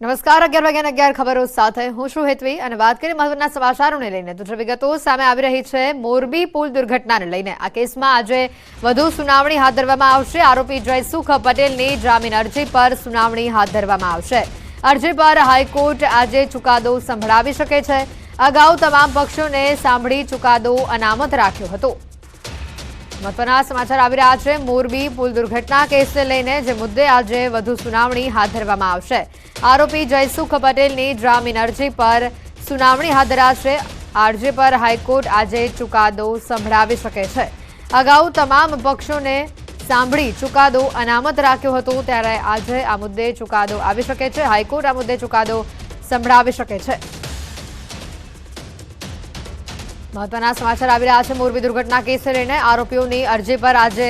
નમસ્કાર, અગિયાર વાગ્યાના અગિયાર ખબરો સાથે હું છું હેતવી અને વાત કરીએ મહત્વના સમાચારોને લઈને. તો જે વિગતો સામે આવી રહી છે. મોરબી પુલ દુર્ઘટનાને લઈને આ કેસમાં આજે વધુ સુનાવણી હાથ ધરવામાં આવશે. આરોપી જયસુખ પટેલની જામીન અરજી પર સુનાવણી હાથ ધરવામાં આવશે. અરજી પર હાઈકોર્ટ આજે ચુકાદો સંભળાવી શકે છે. અગાઉ તમામ પક્ષોને સાંભળી ચુકાદો અનામત રાખ્યો હતો. મહત્વના સમાચાર આવી રહ્યા છે. મોરબી પુલ દુર્ઘટના કેસને લઈને જે મુદ્દે આજે વધુ સુનાવણી હાથ ધરવામાં આવશે. આરોપી જયસુખ પટેલની જામીન અરજી પર સુનાવણી હાથ ધરાશે. અરજી પર હાઈકોર્ટ આજે ચુકાદો સંભળાવી શકે છે. અગાઉ તમામ પક્ષોને સાંભળી ચુકાદો અનામત રાખ્યો હતો, ત્યારે આજે આ મુદ્દે ચુકાદો આવી શકે છે. હાઈકોર્ટ આ મુદ્દે ચુકાદો સંભળાવી શકે છે. મહત્વના સમાચાર આવી રહ્યા છે મોરબી દુર્ઘટના કેસને લઈને. આરોપીઓની અરજી પર આજે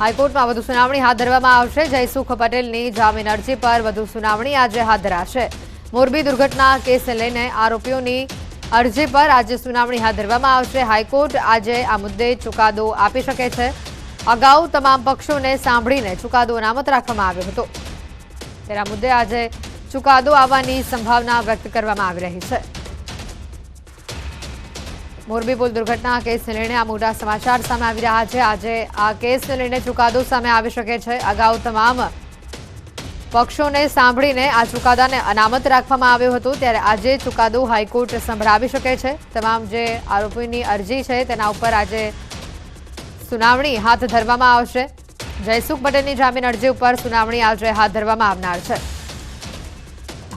હાઈકોર્ટમાં વધુ સુનાવણી હાથ ધરવામાં આવશે. જયસુખ પટેલની જામીન અરજી પર વધુ સુનાવણી આજે હાથ ધરાશે. મોરબી દુર્ઘટના કેસને લઈને આરોપીઓની અરજી પર આજે સુનાવણી હાથ ધરવામાં આવશે. હાઈકોર્ટ આજે આ મુદ્દે ચુકાદો આપી શકે છે. અગાઉ તમામ પક્ષોને સાંભળીને ચુકાદો અનામત રાખવામાં આવ્યો હતો. તેના મુદ્દે આજે ચુકાદો આવવાની સંભાવના વ્યક્ત કરવામાં આવી રહી છે. મોરબી પુલ દુર્ઘટના કેસને લઈને આ મોટા સમાચાર સામે આવી રહ્યા છે. આજે આ કેસને લઈને ચુકાદો સામે આવી શકે છે. અગાઉ તમામ પક્ષોને સાંભળીને આ ચુકાદાને અનામત રાખવામાં આવ્યો હતો. ત્યારે આજે ચુકાદો હાઈકોર્ટ સંભળાવી શકે છે. તમામ જે આરોપીની અરજી છે તેના ઉપર આજે સુનાવણી હાથ ધરવામાં આવશે. જયસુખ પટેલની જામીન અરજી ઉપર સુનાવણી આજે હાથ ધરવામાં આવનાર છે.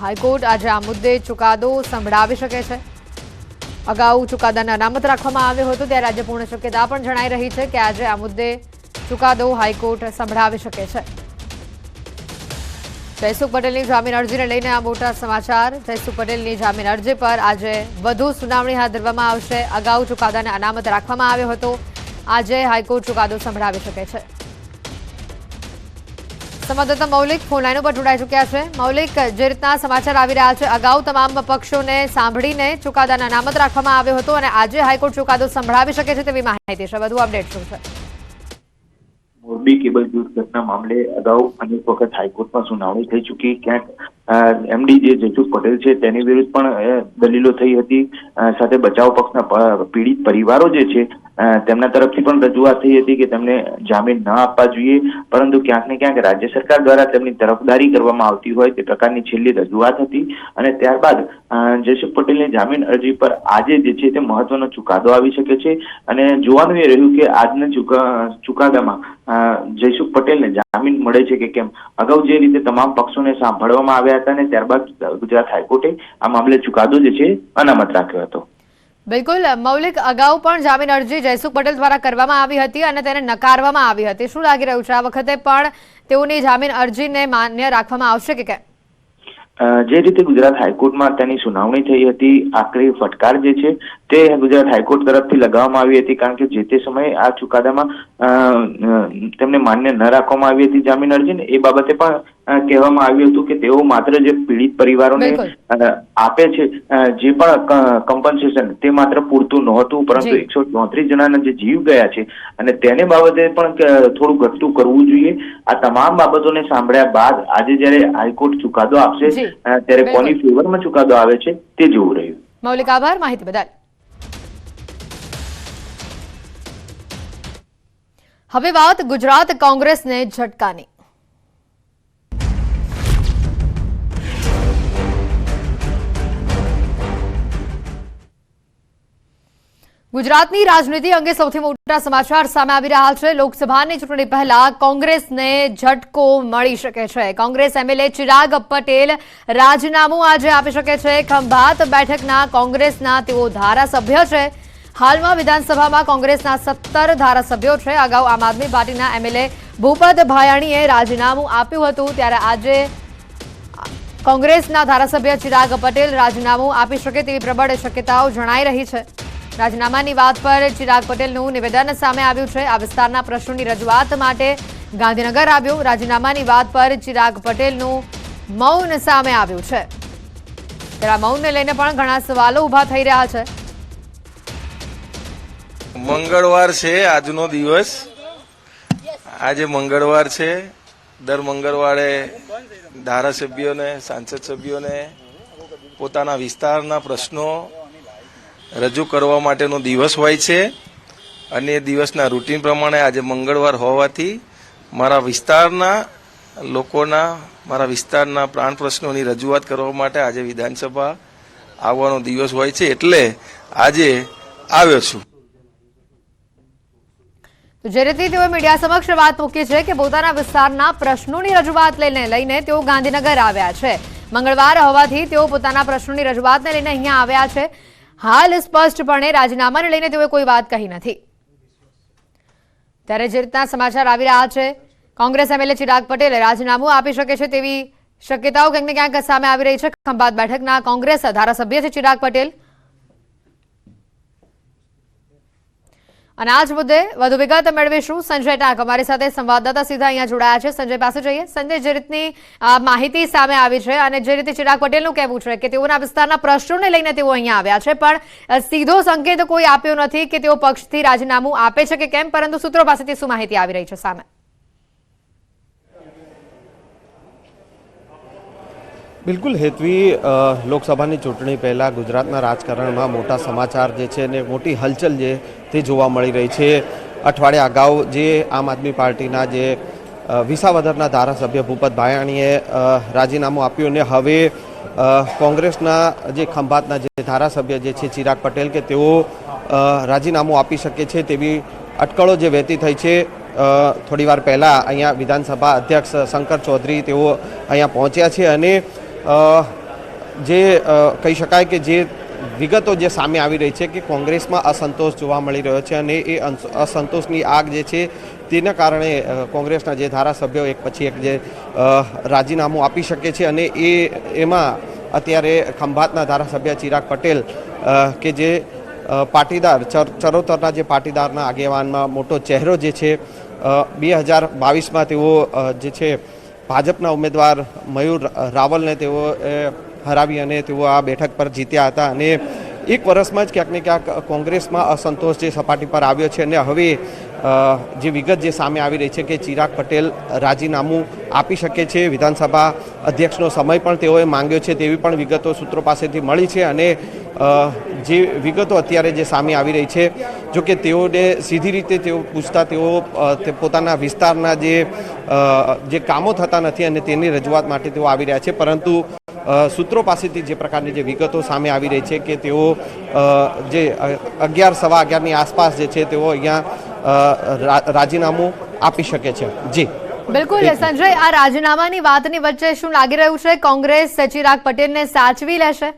હાઈકોર્ટ આજે આ મુદ્દે ચુકાદો સંભળાવી શકે છે. અગાઉ ચુકાદાને અનામત રાખવામાં આવ્યો હતો. ત્યારે આજે પૂર્ણ શક્યતા પણ જણાઈ રહી છે કે આજે આ મુદ્દે ચુકાદો હાઈકોર્ટ સંભળાવી શકે છે. જયસુખ પટેલની જામીન અરજીને લઈને આ મોટા સમાચાર. જયસુખ પટેલની જામીન અરજી પર આજે વધુ સુનાવણી હાથ ધરવામાં આવશે. અગાઉ ચુકાદાને અનામત રાખવામાં આવ્યો હતો. આજે હાઈકોર્ટ ચુકાદો સંભળાવી શકે છે. સંવાદદાતા મૌલિક ફોનલાઈન ઉપર જોડાઈ ચૂક્યા છે. મૌલિક, જે રીતના સમાચાર આવી રહ્યા છે, અગાઉ તમામ પક્ષોને સાંભળીને ચુકાદાના અનામત રાખવામાં આવ્યો હતો અને આજે હાઈકોર્ટ ચુકાદો સંભળાવી શકે છે તેવી માહિતી છે. વધુ અપડેટ શું છે? મોરબી કેબલ દુર્ઘટના મામલે અગાઉ અનેક વખત હાઈકોર્ટમાં સુનાવણી થઈ ચૂકી. ક્યાંક એમડી જે જયસુખ પટેલ છે, તેની વિરુદ્ધ પણ દલીલો થઈ હતી. સાથે બચાવ પક્ષના પીડિત પરિવારો જે છે તેમના તરફથી પણ રજૂઆત થઈ હતી કે તેમને જામીન ન આપવા જોઈએ. પરંતુ ક્યાંક ને ક્યાંક રાજ્ય સરકાર દ્વારા તેમની તરફદારી કરવામાં આવતી હોય તે પ્રકારની છેલ્લી રજૂઆત હતી. અને ત્યારબાદ જયસુખ પટેલની જામીન અરજી પર આજે જે છે તે મહત્વનો ચુકાદો આવી શકે છે. અને જોવાનું એ રહ્યું કે આજના ચુકા, ચુકાદામાં જયસુખ પટેલને જામીન મળે છે કે કેમ? અગાઉ જે રીતે તમામ પક્ષોને સાંભળવામાં આવ્યા હતા અને ત્યારબાદ ગુજરાત હાઈકોર્ટે આ મામલે ચુકાદો જે છે અનામત રાખ્યો હતો. બિલકુલ મૌલિક અગાઉ પણ જામીન અરજી જયસુખ પટેલ દ્વારા કરવામાં આવી હતી અને તેને નકારવામાં આવી હતી. શું લાગી રહ્યું છે આ વખતે પણ તેઓની જામીન અરજીને માન્ય રાખવામાં આવશે કે કેમ? જે રીતે ગુજરાત હાઈકોર્ટમાં તેની સુનાવણી થઈ હતી આખરી ફટકાર જે છે તે ગુજરાત હાઈકોર્ટ તરફથી લગાવવામાં આવી હતી કારણ કે જે તે સમયે આ ચુકાદામાં તેમને માન્ય ન રાખવામાં આવી હતી જામીન અરજી ને એ બાબતે પણ કહેવામાં આવ્યું હતું કે તેઓ માત્ર જે પીડિત પરિવારોને આપે છે જે પણ કમ્પન્સેશન તે માત્ર પૂરતું નહોતું પરંતુ એકસો ચોત્રીસ જણાના જે જીવ ગયા છે અને તેને બાબતે પણ થોડું ઘટતું કરવું જોઈએ. આ તમામ બાબતોને સાંભળ્યા બાદ આજે જ્યારે હાઈકોર્ટ ચુકાદો આપશે ત્યારે. કોની ફેવરમાં ચુકાદો આવે છે તે જોવું રહ્યું. મૌલિક આભાર માહિતી બદલ. હવે વાત ગુજરાત કોંગ્રેસને ઝટકાની. ગુજરાતની રાજનીતિ અંગે સૌથી મોટા સમાચાર સામે આવી રહ્યા છે. લોકસભાની ચૂંટણી પહેલા કોંગ્રેસને ઝટકો મળી શકે છે. કોંગ્રેસ એમએલએ ચિરાગ પટેલ રાજીનામું આજે આપી શકે છે. ખંભાત બેઠકના કોંગ્રેસના તેઓ ધારાસભ્ય છે. હાલમાં વિધાનસભામાં કોંગ્રેસના સત્તર ધારાસભ્યો છે. અગાઉ આમ આદમી પાર્ટીના એમએલએ ભૂપત ભાયાણીએ રાજીનામું આપ્યું હતું. ત્યારે આજે કોંગ્રેસના ધારાસભ્ય ચિરાગ પટેલ રાજીનામું આપી શકે તેવી પ્રબળ શક્યતાઓ જણાઈ રહી છે. રાજીનામાની વાત પર ચિરાગ પટેલનું નિવેદન સામે આવ્યું છે. આ વિસ્તારના પ્રશ્નોની રજૂઆત માટે ગાંધીનગર આવ્યું. રાજીનામાની વાત પર ચિરાગ પટેલનું મૌન સામે આવ્યું છે. ત્યારે મૌનને લઈને પણ ઘણા સવાલો ઊભા થઈ રહ્યા છે. મંગળવાર છે આજનો દિવસ. આજે મંગળવાર છે. દર મંગળવારે ધારાસભ્યોને, સાંસદ સભ્યોને પોતાના વિસ્તારના પ્રશ્નો રજૂ કરવા માટેનો દિવસ હોય છે. અને એ દિવસના રૂટીન પ્રમાણે આજે મંગળવાર હોવાથી મારા વિસ્તારના લોકોના, મારા વિસ્તારના પ્રાણ પ્રશ્નોની રજૂઆત કરવા માટે આજે વિધાનસભા આવવાનો દિવસ હોય છે. એટલે આજે આવ્યો છું. જે રીતે તેઓ મીડિયા સમક્ષ વાત મૂકી છે કે પોતાના વિસ્તારના પ્રશ્નોની રજૂઆત લઈને લઈને તેઓ ગાંધીનગર આવ્યા છે. મંગળવાર હોવાથી તેઓ પોતાના પ્રશ્નોની રજૂઆતને લઈને અહીંયા આવ્યા છે. હાલ સ્પષ્ટપણે રાજીનામાને લઈને તેઓએ કોઈ વાત કહી નથી. ત્યારે જે રીતના સમાચાર આવી રહ્યા છે, કોંગ્રેસ એમએલએ ચિરાગ પટેલે રાજીનામું આપી શકે છે તેવી શક્યતાઓ ક્યાંક ને ક્યાંક સામે આવી રહી છે. ખંભાત બેઠકના કોંગ્રેસ ધારાસભ્ય છે ચિરાગ પટેલ. અને આ જ મુદ્દે વધુ વિગત મેળવીશું સંજય ટાંક. અમારી સાથે સંવાદદાતા સીધા અહીંયા જોડાયા છે. સંજય, પાસે જઈએ. સંજય, જે રીતની માહિતી સામે આવી છે અને જે રીતે ચિરાગ પટેલનું કહેવું છે કે તેઓના વિસ્તારના પ્રશ્નોને લઈને તેઓ અહીંયા આવ્યા છે, પણ સીધો સંકેત કોઈ આપ્યો નથી કે તેઓ પક્ષથી રાજીનામું આપે છે કે કેમ? પરંતુ સૂત્રો પાસેથી શું માહિતી આવી રહી છે સામે? બિલકુલ, હેતવી લોકસભાની ચૂંટણી પહેલાં ગુજરાતના રાજકારણમાં મોટા સમાચાર જે છે ને મોટી હલચલ જે તે જોવા મળી રહી છે. અઠવાડિયા અગાઉ જે આમ આદમી પાર્ટીના જે વિસાવદરના ધારાસભ્ય ભૂપત ભાયાણીએ રાજીનામું આપ્યું અને હવે કોંગ્રેસના જે ખંભાતના જે ધારાસભ્ય જે છે ચિરાગ પટેલ કે તેઓ રાજીનામું આપી શકે છે તેવી અટકળો જે વહેતી થઈ છે. થોડીવાર પહેલાં અહીંયા વિધાનસભા અધ્યક્ષ શંકર ચૌધરી તેઓ અહીંયા પહોંચ્યા છે અને જે કહી શકાય કે જે વિગતો જે સામે આવી રહી છે કે કોંગ્રેસમાં અસંતોષ જોવા મળી રહ્યો છે અને એ અસંતોષની આગ જે છે તેના કારણે કોંગ્રેસના જે ધારાસભ્યો એક પછી એક જે રાજીનામું આપી શકે છે અને એ, એમાં અત્યારે ખંભાતના ધારાસભ્ય ચિરાગ પટેલ કે જે પાટીદાર, ચર, ચરોતરના જે પાટીદારના આગેવાનમાં મોટો ચહેરો જે છે બે હજાર બાવીસમાં તેઓ જે છે ભાજપના ઉમેદવાર મયુર રાવલને તેઓ હરાવી અને તેઓ આ બેઠક પર જીત્યા હતા અને એક વર્ષમાં જ ક્યાંક ને ક્યાંક કોંગ્રેસમાં અસંતોષ જે સપાટી પર આવ્યો છે અને હવે જે વિગત જે સામે આવી રહી છે કે ચિરાગ પટેલ રાજીનામું આપી શકે છે, વિધાનસભા અધ્યક્ષનો સમય પણ તેઓએ માંગ્યો છે તેવી પણ વિગતો સૂત્રો પાસેથી મળી છે અને જે વિગતો અત્યારે જે સામે આવી રહી છે, જો કે તેઓને સીધી રીતે તેઓ પૂછતા તેઓ પોતાના વિસ્તારના જે જે કામો થતા નથી અને તેની રજૂઆત માટે તેઓ આવી રહ્યા છે, પરંતુ સૂત્રો પાસેથી જે પ્રકારની જે વિગતો સામે આવી રહી છે કે તેઓ જે અગિયાર સવા અગિયારની આસપાસ જે છે તેઓ અહીંયા રાજીનામું આપી શકે છે. જી. બિલકુલ સંજય આ રાજીનામાની વાતની વચ્ચે શું લાગી રહ્યું છે? કોંગ્રેસ ચિરાગ પટેલને સાચવી લેશે?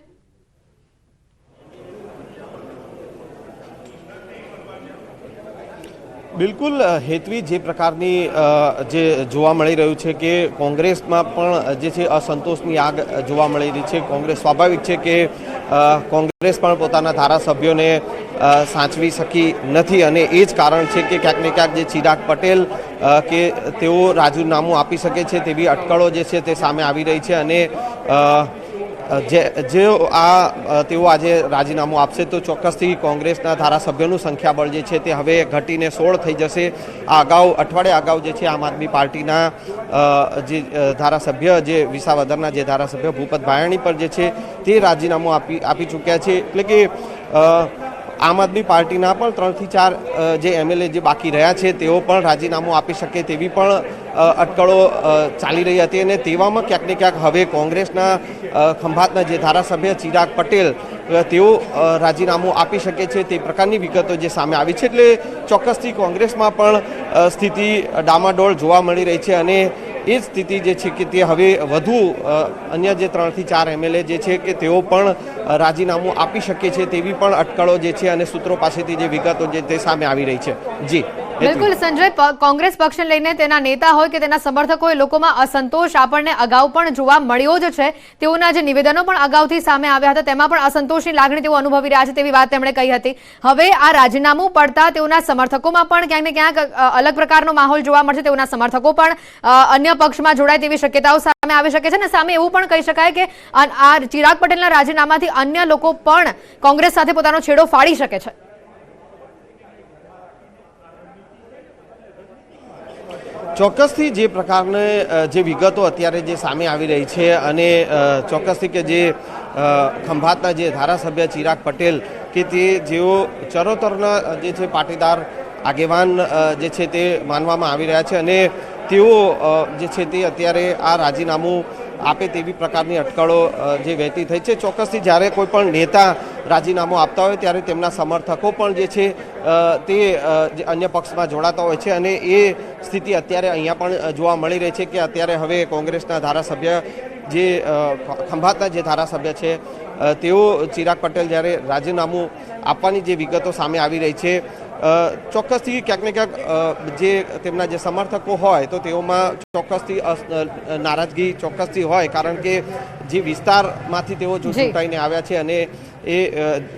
બિલકુલ હેતવી જે પ્રકારની જે જોવા મળી રહ્યું છે કે કોંગ્રેસમાં પણ જે છે અસંતોષની આગ જોવા મળી રહી છે. કોંગ્રેસ સ્વાભાવિક છે કે કોંગ્રેસ પણ પોતાના ધારાસભ્યોને સાચવી શકી નથી અને એ જ કારણ છે કે ક્યાંક ને ક્યાંક જે ચિરાગ પટેલ કે તેઓ રાજીનામું આપી શકે છે તેવી અટકળો જે છે તે સામે આવી રહી છે અને જે જે આ તેઓ આજે રાજીનામું આપશે તો ચોક્કસથી કોંગ્રેસના ધારાસભ્યોનું સંખ્યાબળ જે છે તે હવે ઘટીને સોળ થઈ જશે. આ અગાઉ અઠવાડિયા અગાઉ જે છે આમ આદમી પાર્ટીના જે ધારાસભ્ય, જે વિસાવદરના જે ધારાસભ્ય ભૂપત ભાયાણી પર જે છે તે રાજીનામું આપી આપી ચૂક્યા છે. એટલે કે આમ આદમી પાર્ટીના પણ ત્રણથી ચાર જે એમએલએ જે બાકી રહ્યા છે, તેઓ પણ રાજીનામું આપી શકે તેવી પણ અટકળો ચાલી રહી હતી અને તેવામાં ક્યાંક ને ક્યાંક હવે કોંગ્રેસના ખંભાતના જે ધારાસભ્ય ચિરાગ પટેલ તેઓ રાજીનામું આપી શકે છે તે પ્રકારની વિગતો જે સામે આવી છે. એટલે ચોક્કસથી કોંગ્રેસમાં પણ સ્થિતિ ડામાડોળ જોવા મળી રહી છે અને એ સ્થિતિ જે છે કે તે હવે વધુ અન્ય જે ત્રણથી ચાર એમએલએ જે છે કે તેઓ પણ રાજીનામું આપી શકે છે તેવી પણ અટકળો જે છે અને સૂત્રો પાસેથી જે વિગતો જે તે સામે આવી રહી છે. જી. બિલકુલ, સંજય કોંગ્રેસ પક્ષને લઈને તેના નેતા હોય કે તેના સમર્થકો લોકોમાં અસંતોષ આપણને અગાઉ પણ જોવા મળ્યો જ છે. તેઓના જે નિવેદનો પણ અગાઉથી સામે આવ્યા હતા, તેમાં પણ અસંતોષની લાગણી તેઓ અનુભવી રહ્યા છે તેવી વાત તેમણે કહી હતી. હવે આ રાજીનામું પડતા તેઓના સમર્થકોમાં પણ ક્યાંક ને ક્યાંક અલગ પ્રકારનો માહોલ જોવા મળશે. તેઓના સમર્થકો પણ અન્ય પક્ષમાં જોડાય તેવી શક્યતાઓ સામે આવી શકે છે. અને સામે એવું પણ કહી શકાય કે આ ચિરાગ પટેલના રાજીનામાથી અન્ય લોકો પણ કોંગ્રેસ સાથે પોતાનો છેડો ફાડી શકે છે. ચોક્કસથી જે પ્રકારને જે વિગતો અત્યારે જે સામે આવી રહી છે અને ચોક્કસથી કે જે ખંભાતના જે ધારાસભ્ય ચિરાગ પટેલ કે તે જેઓ ચરોતરના જે છે પાટીદાર આગેવાન જે છે તે માનવામાં આવી રહ્યા છે અને તેઓ જે છે તે અત્યારે આ રાજીનામું આપે તેવી પ્રકારની અટકળો જે વહેતી થઈ છે. ચોક્કસથી જ્યારે કોઈ પણ નેતા રાજીનામું આપતા હોય ત્યારે તેમના સમર્થકો પણ જે છે તે અન્ય પક્ષમાં જોડાતા હોય છે અને એ સ્થિતિ અત્યારે અહીંયા પણ જોવા મળી રહી છે કે અત્યારે હવે કોંગ્રેસના ધારાસભ્ય જે ખંભાતના જે ધારાસભ્ય છે તેઓ ચિરાગ પટેલ જ્યારે રાજીનામું આપવાની જે વિગતો સામે આવી રહી છે ચોક્કસથી ક્યાંક ને ક્યાંક જે તેમના જે સમર્થકો હોય તો તેઓમાં ચોક્કસથી નારાજગી ચોક્કસથી હોય કારણ કે જે વિસ્તારમાંથી તેઓ. ચૂંટાઈને આવ્યા છે અને એ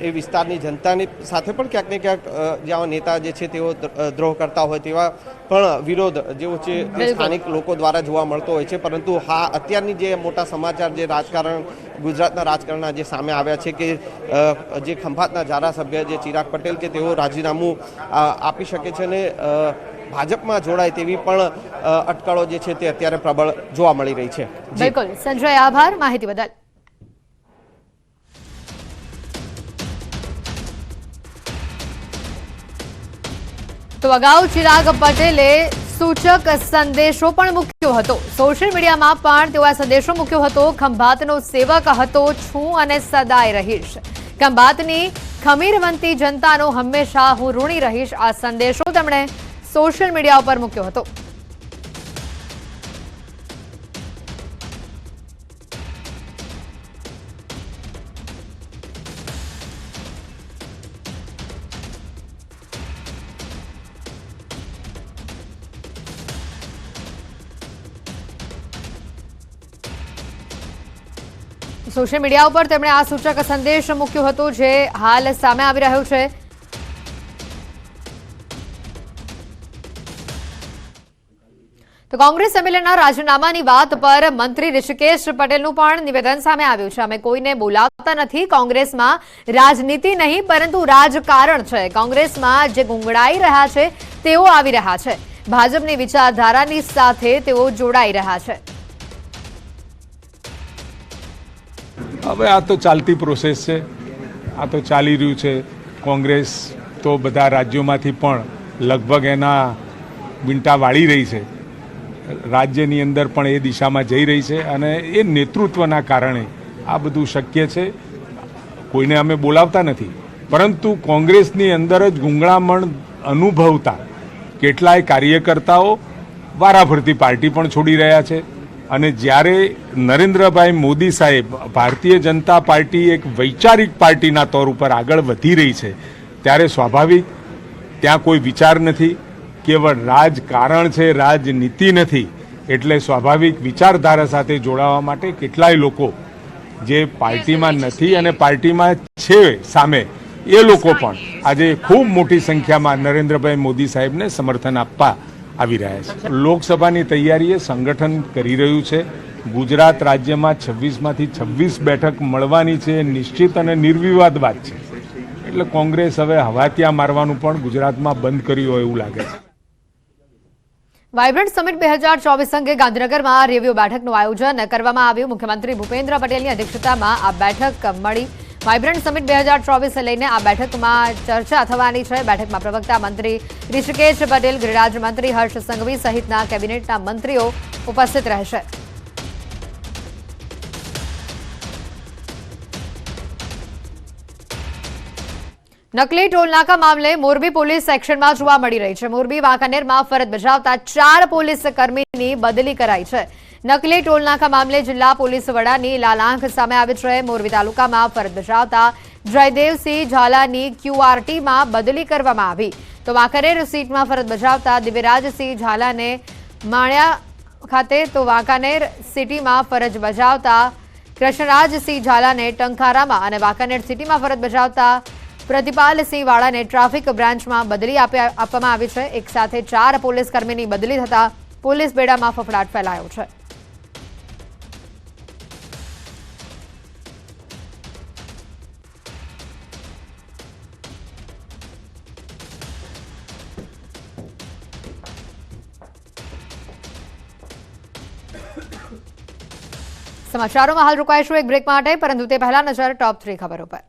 એ વિસ્તારની જનતાની સાથે પણ ક્યાંક ને ક્યાંક જ્યાં નેતા જે છે તેઓ દ્રોહ કરતા હોય તેવા પણ વિરોધ જેવો છે સ્થાનિક લોકો દ્વારા જોવા મળતો હોય છે. પરંતુ હા અત્યારની જે મોટા સમાચાર જે રાજકારણ ગુજરાતના રાજકારણના જે સામે આવ્યા છે કે જે ખંભાતના ધારાસભ્ય જે ચિરાગ પટેલ કે તેઓ રાજીનામું આપી શકે છે અને ભાજપમાં જોડાય તેવી પણ અટકળો જે છે તે અત્યારે પ્રબળ જોવા મળી રહી છે. બિલકુલ. સંજય આભાર. માહિતી બદલ. તો અગાઉ ચિરાગ પટેલે સૂચક સંદેશો પણ મૂક્યો હતો. સોશિયલ મીડિયામાં પણ તેઓ આ સંદેશો મૂક્યો હતો, ખંભાતનો સેવક હતો, છું અને સદાય રહીશ. ખંભાતની ખમીરવંતી જનતાનો હંમેશા હું ઋણી રહીશ. આ સંદેશો તેમણે સોશિયલ મીડિયા ઉપર મૂક્યો હતો. સોશિયલ મીડિયા ઉપર તેમણે આ સૂચક સંદેશ મૂક્યો હતો જે હાલ સામે આવી રહ્યો છે. તો કોંગ્રેસ સંમેલનના રાજીનામાની વાત પર મંત્રી ઋષિકેશ પટેલનું પણ નિવેદન સામે આવ્યું છે. અમે કોઈને બોલાવતા નથી. કોંગ્રેસમાં રાજનીતિ નહીં, પરંતુ રાજકારણ છે. કોંગ્રેસમાં જે ગુંગળાઈ રહ્યા છે, તેઓ આવી રહ્યા છે. ભાજપની વિચારધારાની સાથે તેઓ જોડાઈ રહ્યા છે. હવે આ તો ચાલતી પ્રોસેસ છે. આ તો ચાલી રહ્યું છે. કોંગ્રેસ તો બધા રાજ્યોમાંથી પણ લગભગ એના વિંટા વાળી રહી છે. રાજ્યની અંદર પણ એ દિશામાં જઈ રહી છે અને એ નેતૃત્વના કારણે આ બધું શક્ય છે. કોઈને અમે બોલાવતા નથી. પરંતુ કોંગ્રેસની અંદર જ ગુંગળામણ અનુભવતા કેટલાય કાર્યકર્તાઓ વારાફરતી પાર્ટી પણ છોડી રહ્યા છે. અને જ્યારે નરેન્દ્રભાઈ મોદી સાહેબ ભારતીય જનતા પાર્ટી એક વૈચારિક પાર્ટીના તौर ઉપર આગળ વધી રહી છે ત્યારે સ્વાભાવિક ત્યાં કોઈ વિચાર નથી કેવળ રાજકારણ છે રાજનીતિ નથી એટલે સ્વાભાવિક વિચારધારા સાથે જોડાવા માટે કેટલાય લોકો જે પાર્ટીમાં નથી અને પાર્ટીમાં છે સામે એ લોકો પણ આજે ખૂબ મોટી સંખ્યામાં નરેન્દ્રભાઈ મોદી સાહેબને સમર્થન આપવા આવી રહ્યા છે. લોકસભાની તૈયારીએ સંગઠન કરી રહ્યું છે. ગુજરાત રાજ્યમાં છવ્વીસમાંથી છવ્વીસ બેઠક મળવાની છે. એ નિશ્ચિત અને નિર્વિવાદ વાત છે. એટલે કોંગ્રેસ હવે હવાત્યા મારવાનું પણ ગુજરાતમાં બંધ કર્યું હોય એવું લાગે છે. વાયબ્રન્ટ સમિટ બે હજાર ચોવીસ અંગે ગાંધીનગરમાં રિવ્યુ બેઠકનું આયોજન કરવામાં આવ્યું. મુખ્યમંત્રી ભૂપેન્દ્ર પટેલની અધ્યક્ષતામાં આ બેઠક મળી. વાઇબ્રન્ટ સમિટ બે હજાર ચોવીસને લઈને આ બેઠકમાં ચર્ચા થવાની છે. બેઠકમાં પ્રવક્તા મંત્રી ઋષિકેશ પટેલ, ગૃહરાજ્ય હર્ષ સંઘવી સહિતના કેબિનેટના મંત્રીઓ ઉપસ્થિત રહેશે. નકલી ટોલનાકા મામલે મોરબી પોલીસ એક્શનમાં જોવા મળી રહી છે. મોરબી વાંકાનેરમાં ફરજ બજાવતા ચાર પોલીસ કર્મીની બદલી કરાઈ છે. નકલી ટોલનાકા મામલે જિલ્લા પોલીસ વડાની લાલાંખ સામે આવી છે મોરબી તાલુકામાં ફરજ બજાવતા જયદેવસિંહ ઝાલાની ક્યુઆરટીમાં બદલી કરવામાં આવી. તો વાંકાનેર સીટમાં ફરજ બજાવતા દિવ્યરાજસિંહ ઝાલાને માણ્યા ખાતે તો વાંકાનેર સિટીમાં ફરજ બજાવતા કૃષ્ણરાજસિંહ ઝાલાને ટંકારામાં અને વાંકાનેર સિટીમાં ફરજ બજાવતા પ્રતિપાલસિંહ વાળાને ટ્રાફિક બ્રાન્ચમાં બદલી આપવામાં આવી છે. એક સાથે ચાર પોલીસકર્મીની બદલી થતા પોલીસ બેડામાં ફફડાટ ફેલાયો છે. સમાચારોમાં હાલ રોકાઈશું એક બ્રેક માટે, પરંતુ તે પહેલા નજર ટોપ થ્રી ખબરો પર.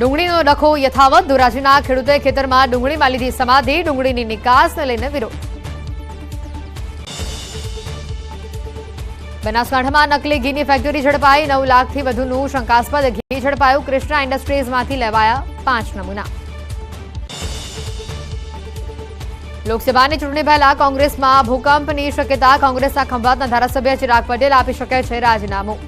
ડુંગળીનો ડખો યથાવત, ધોરાજીના ખેડૂતે ખેતરમાં ડુંગળીમાં લીધી સમાધિ, ડુંગળીની નિકાસને લઈને વિરોધ. બનાસકાંઠામાં નકલી ઘીની ફેક્ટરી ઝડપાઈ, નવ લાખથી વધુનું શંકાસ્પદ ઘી ઝડપાયું. કૃષ્ણા ઇન્ડસ્ટ્રીઝમાંથી લેવાયા પાંચ નમૂના. લોકસભાની ચૂંટણી પહેલા કોંગ્રેસમાં ભૂકંપની શક્યતા કોંગ્રેસના ખંભાતના ધારાસભ્ય ચિરાગ પટેલ આપી શકે છે રાજીનામું.